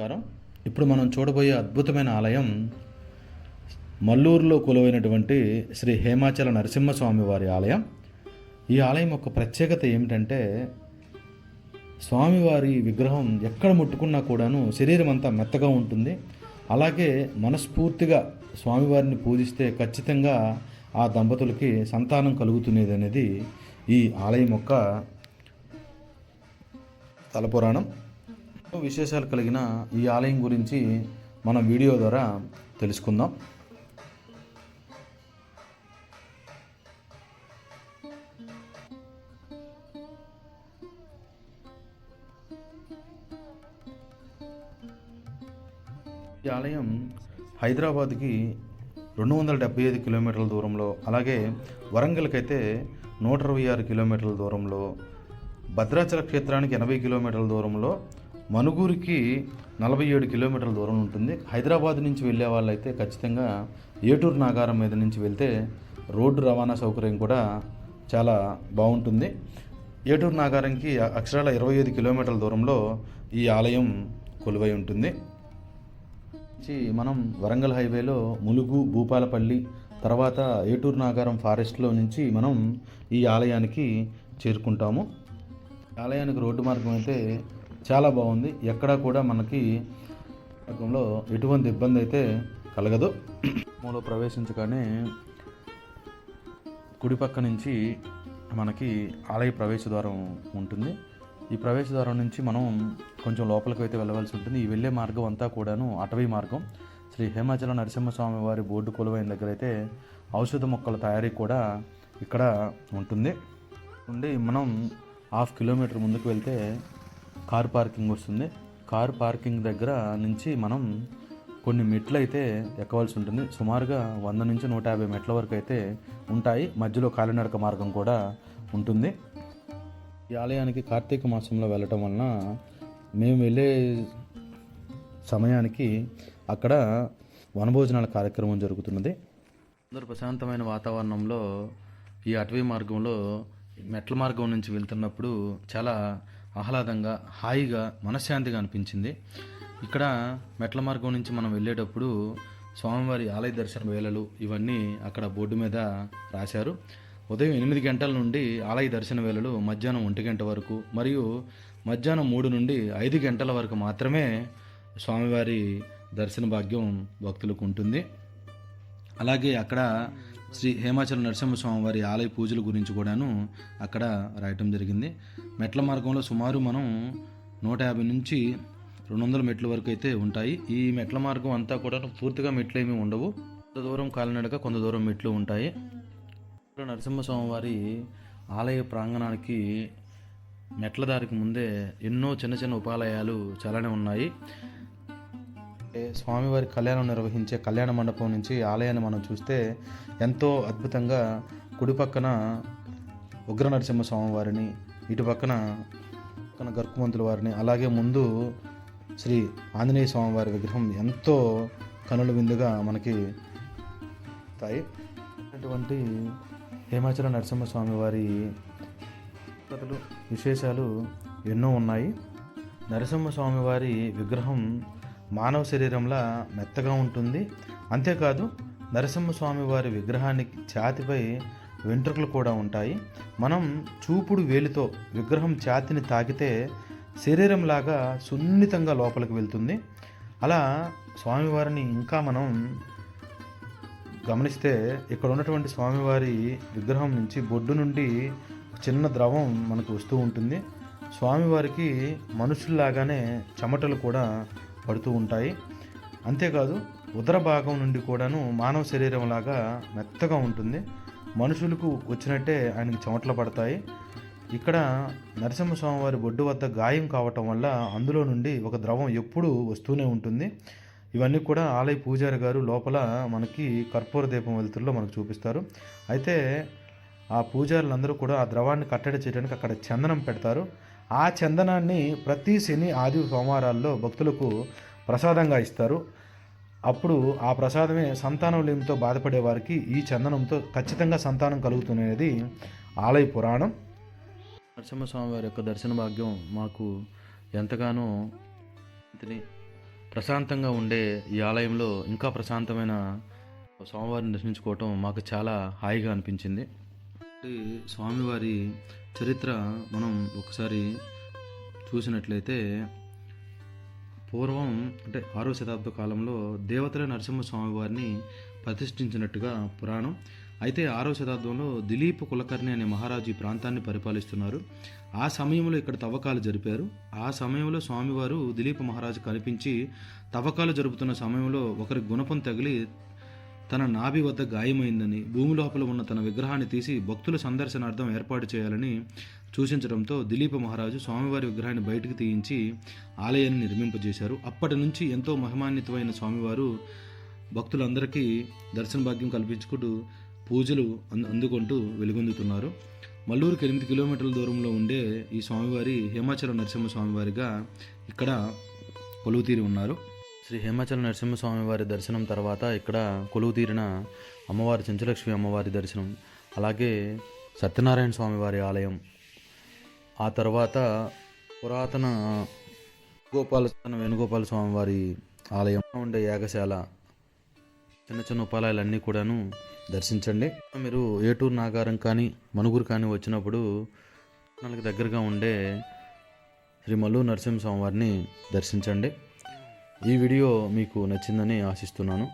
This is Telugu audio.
నమస్కారం. ఇప్పుడు మనం చూడబోయే అద్భుతమైన ఆలయం మల్లూరులో కొలువైనటువంటి శ్రీ హేమాచల నరసింహస్వామి వారి ఆలయం. ఈ ఆలయం యొక్క ప్రత్యేకత ఏమిటంటే స్వామివారి విగ్రహం ఎక్కడ ముట్టుకున్నా కూడాను శరీరం అంతా మెత్తగా ఉంటుంది. అలాగే మనస్ఫూర్తిగా స్వామివారిని పూజిస్తే ఖచ్చితంగా ఆ దంపతులకి సంతానం కలుగుతున్నది అనేది ఈ ఆలయం యొక్క తలపురాణం. పురాణం విశేషాలు కలిగిన ఈ ఆలయం గురించి మన వీడియో ద్వారా తెలుసుకుందాం. ఈ ఆలయం హైదరాబాద్కి రెండు వందల డెబ్బై ఐదు కిలోమీటర్ల దూరంలో అలాగే వరంగల్కి అయితే నూట ఇరవై ఆరు కిలోమీటర్ల దూరంలో భద్రాచల క్షేత్రానికి ఎనభై కిలోమీటర్ల దూరంలో మనుగూరుకి నలభై ఏడు కిలోమీటర్ల దూరం ఉంటుంది. హైదరాబాద్ నుంచి వెళ్ళే వాళ్ళైతే ఖచ్చితంగా ఏటూరు నాగారం మీద నుంచి వెళ్తే రోడ్డు రవాణా సౌకర్యం కూడా చాలా బాగుంటుంది. ఏటూరు నాగారంకి అక్షరాల ఇరవై ఐదు కిలోమీటర్ల దూరంలో ఈ ఆలయం కొలువై ఉంటుంది. మనం వరంగల్ హైవేలో ములుగు భూపాలపల్లి తర్వాత ఏటూరు నాగారం ఫారెస్ట్లో నుంచి మనం ఈ ఆలయానికి చేరుకుంటాము. ఆలయానికి రోడ్డు మార్గం అయితే చాలా బాగుంది. ఎక్కడా కూడా మనకి రకంలో ఎటువంటి ఇబ్బంది అయితే కలగదు. మూలో ప్రవేశించగానే కుడి పక్క నుంచి మనకి ఆలయ ప్రవేశ ద్వారం ఉంటుంది. ఈ ప్రవేశ ద్వారం నుంచి మనం కొంచెం లోపలికి అయితే వెళ్ళవలసి ఉంటుంది. ఈ వెళ్ళే మార్గం అంతా కూడాను అటవీ మార్గం. శ్రీ హేమాచల నరసింహస్వామి వారి బోర్డు కొలువైన దగ్గర అయితే ఔషధ మొక్కల తయారీ కూడా ఇక్కడ ఉంటుంది. ఉండి మనం హాఫ్ కిలోమీటర్ ముందుకు వెళ్తే కార్ పార్కింగ్ వస్తుంది. కార్ పార్కింగ్ దగ్గర నుంచి మనం కొన్ని మెట్లు అయితే ఎక్కవలసి ఉంటుంది. సుమారుగా వంద నుంచి నూట యాభై మెట్ల వరకు అయితే ఉంటాయి. మధ్యలో కాలినడక మార్గం కూడా ఉంటుంది. ఈ ఆలయానికి కార్తీక మాసంలో వెళ్ళటం వలన మేము వెళ్ళే సమయానికి అక్కడ వనభోజనాల కార్యక్రమం జరుగుతున్నది. అందరూ ప్రశాంతమైన వాతావరణంలో ఈ అటవీ మార్గంలో మెట్ల మార్గం నుంచి వెళ్తున్నప్పుడు చాలా ఆహ్లాదంగా హాయిగా మనశ్శాంతిగా అనిపించింది. ఇక్కడ మెట్ల మార్గం నుంచి మనం వెళ్ళేటప్పుడు స్వామివారి ఆలయ దర్శన వేళలు ఇవన్నీ అక్కడ బోర్డు మీద రాశారు. ఉదయం ఎనిమిది గంటల నుండి ఆలయ దర్శన వేళలు మధ్యాహ్నం ఒంటి గంట వరకు మరియు మధ్యాహ్నం మూడు నుండి ఐదు గంటల వరకు మాత్రమే స్వామివారి దర్శన భాగ్యం భక్తులకు ఉంటుంది. అలాగే అక్కడ శ్రీ హేమాచల నరసింహస్వామి వారి ఆలయ పూజల గురించి కూడాను అక్కడ రాయటం జరిగింది. మెట్ల మార్గంలో సుమారు మనం నూట యాభై నుంచి రెండు వందల మెట్ల వరకు అయితే ఉంటాయి. ఈ మెట్ల మార్గం అంతా కూడా పూర్తిగా మెట్లు ఏమీ ఉండవు. కొంత దూరం కాలినడక కొంత దూరం మెట్లు ఉంటాయి. నరసింహస్వామి వారి ఆలయ ప్రాంగణానికి మెట్ల దారికి ముందే ఎన్నో చిన్న చిన్న ఉపాలయాలు చాలానే ఉన్నాయి. స్వామివారి కళ్యాణం నిర్వహించే కళ్యాణ మండపం నుంచి ఆలయాన్ని మనం చూస్తే ఎంతో అద్భుతంగా కుడి పక్కన ఉగ్ర నరసింహ స్వామివారిని ఇటు పక్కన పక్కన గర్కుమంతుల వారిని అలాగే ముందు శ్రీ ఆంజనేయ స్వామివారి విగ్రహం ఎంతో కనుల విందుగా మనకి తాయి. అటువంటి హేమాచల నరసింహస్వామి వారి కథలు విశేషాలు ఎన్నో ఉన్నాయి. నరసింహస్వామి వారి విగ్రహం మానవ శరీరంలా మెత్తగా ఉంటుంది. అంతేకాదు నరసింహస్వామి వారి విగ్రహానికి ఛాతిపై వెంట్రుకలు కూడా ఉంటాయి. మనం చూపుడు వేలితో విగ్రహం ఛాతిని తాకితే శరీరంలాగా సున్నితంగా లోపలికి వెళ్తుంది. అలా స్వామివారిని ఇంకా మనం గమనిస్తే ఇక్కడ ఉన్నటువంటి స్వామివారి విగ్రహం నుంచి బొడ్డు నుండి చిన్న ద్రవం మనకు వస్తూ ఉంటుంది. స్వామివారికి మనుషుల్లాగానే చెమటలు కూడా పడుతూ ఉంటాయి. అంతేకాదు ఉదర భాగం నుండి కూడాను మానవ శరీరం లాగా మెత్తగా ఉంటుంది. మనుషులకు వచ్చినట్టే ఆయనకి చెమటలు పడతాయి. ఇక్కడ నరసింహస్వామి వారి బొడ్డు వద్ద గాయం కావటం వల్ల అందులో నుండి ఒక ద్రవం ఎప్పుడూ వస్తూనే ఉంటుంది. ఇవన్నీ కూడా ఆలయ పూజారి గారు లోపల మనకి కర్పూర దీపం వెలుతురులో మనకు చూపిస్తారు. అయితే ఆ పూజారులందరూ కూడా ఆ ద్రవాన్ని కట్టడి చేయడానికి అక్కడ చందనం పెడతారు. ఆ చందనాన్ని ప్రతి శని ఆది సోమవారాల్లో భక్తులకు ప్రసాదంగా ఇస్తారు. అప్పుడు ఆ ప్రసాదమే సంతానం లేమితో బాధపడే వారికి ఈ చందనంతో ఖచ్చితంగా సంతానం కలుగుతున్నది ఆలయ పురాణం. నరసింహస్వామి వారి యొక్క దర్శన భాగ్యం మాకు ఎంతగానో ప్రశాంతంగా ఉండే ఈ ఆలయంలో ఇంకా ప్రశాంతమైన స్వామివారిని దర్శించుకోవటం మాకు చాలా హాయిగా అనిపించింది. ఈ స్వామివారి చరిత్ర మనం ఒకసారి చూసినట్లయితే పూర్వం అంటే ఆరో శతాబ్ద కాలంలో దేవతల నరసింహ స్వామివారిని ప్రతిష్ఠించినట్టుగా పురాణం. అయితే ఆరో శతాబ్దంలో దిలీప్ కులకర్ణి అనే మహారాజు ఈ ప్రాంతాన్ని పరిపాలిస్తున్నారు. ఆ సమయంలో ఇక్కడ తవ్వకాలు జరిపారు. ఆ సమయంలో స్వామివారు దిలీప్ మహారాజు కనిపించి తవ్వకాలు జరుపుతున్న సమయంలో ఒకరి గుణపం తగిలి తన నాభి వద్ద గాయమైందని భూమి లోపల ఉన్న తన విగ్రహాన్ని తీసి భక్తుల సందర్శనార్థం ఏర్పాటు చేయాలని సూచించడంతో దిలీప మహారాజు స్వామివారి విగ్రహాన్ని బయటకు తీయించి ఆలయాన్ని నిర్మింపజేశారు. అప్పటి నుంచి ఎంతో మహిమాన్వితమైన స్వామివారు భక్తులందరికీ దర్శన భాగ్యం కల్పించుకుంటూ పూజలు అంద- అందుకుంటూ వెలుగొందుతున్నారు. మల్లూరుకి ఎనిమిది కిలోమీటర్ల దూరంలో ఉండే ఈ స్వామివారి హిమాచల నరసింహ స్వామివారిగా ఇక్కడ కొలువుతీరి ఉన్నారు. శ్రీ హేమాచల నరసింహస్వామి వారి దర్శనం తర్వాత ఇక్కడ కొలువు తీరిన అమ్మవారి చెంచులక్ష్మి అమ్మవారి దర్శనం అలాగే సత్యనారాయణ స్వామి వారి ఆలయం. ఆ తర్వాత పురాతన గోపాల వేణుగోపాల స్వామి వారి ఆలయం ఉండే యాగశాల చిన్న చిన్న ఉపాలయాలన్నీ కూడాను దర్శించండి. మీరు ఏటూరు నాగారం కానీ మనుగురు కానీ వచ్చినప్పుడు మనకి దగ్గరగా ఉండే శ్రీ మల్లు నరసింహస్వామి వారిని దర్శించండి. ఈ వీడియో మీకు నచ్చిందని ఆశిస్తున్నాను.